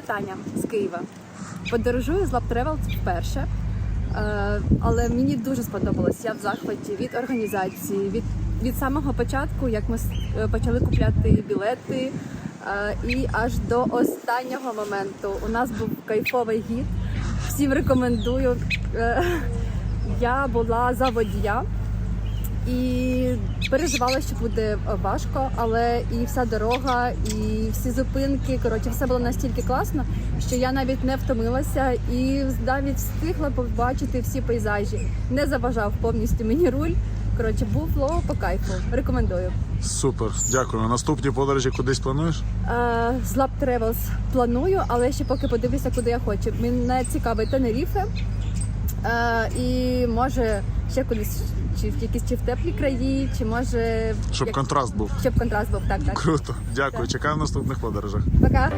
Таня з Києва. Подорожую з Lab Travel вперше. Е, Але мені дуже сподобалось. Я в захваті від організації, від, від самого початку, як ми е, почали купляти білети, е, і аж до останнього моменту. У нас був кайфовий гід. Всім рекомендую. Я була за водія і переживала, що буде важко, але і вся дорога, і всі зупинки. Коротше, все було настільки класно, що я навіть не втомилася і навіть встигла побачити всі пейзажі. Не заважав повністю мені руль. Коротше, було по кайфу. Рекомендую. Супер, дякую. Наступні подорожі кудись плануєш? Е, З Lab Travels планую, але ще поки подивлюся, куди я хочу. Мене цікавить Тенеріфе. Е, і може ще кудись, чи в якісь чи в теплі краї, чи може Щоб як- контраст був. щоб контраст був. Так, так. Круто. Дякую. Так. Чекаю в наступних подорожах. Пока.